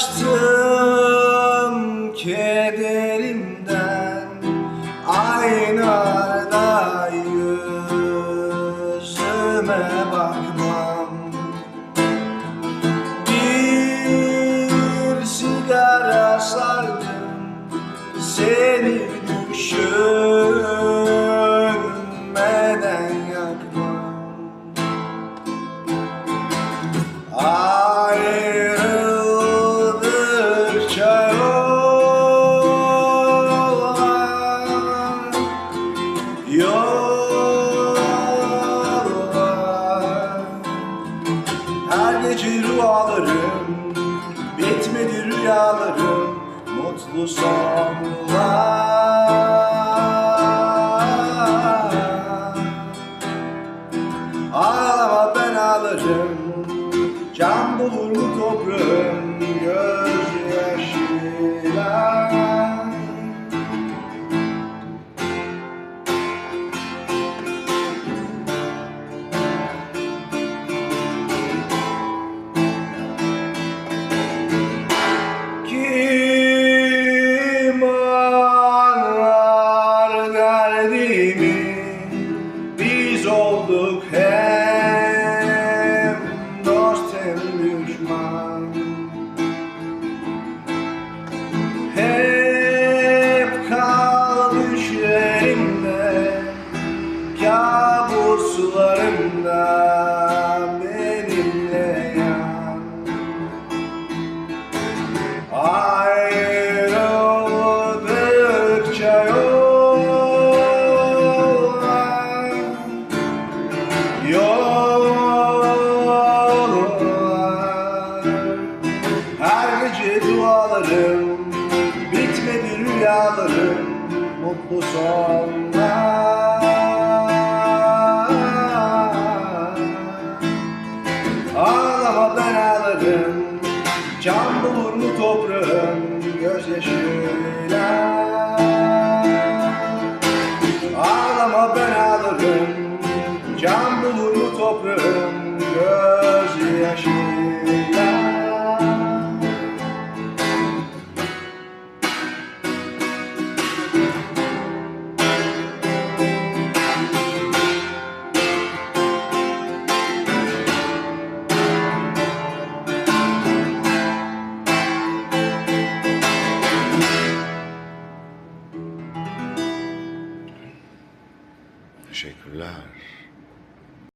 Kaçtım kederimden Aynada yüzüme bakmam. Bir sigara sardım Seni rüyalarım Bitmedi rüyalarım Mutlu sonlar. Ağlama ben ağlarım Can bulur mu toprağım Gözyaşıyla Kabuslarımda benimle yan. Ayrıldıkça yollar Yollar Her gece dualarım Bitmedi rüyalarım Mutlu sonlar toprağım gözyaşıyla. Ağlama ben ağlarım. Can bulur mu toprağım gözyaşıyla Teşekkürler.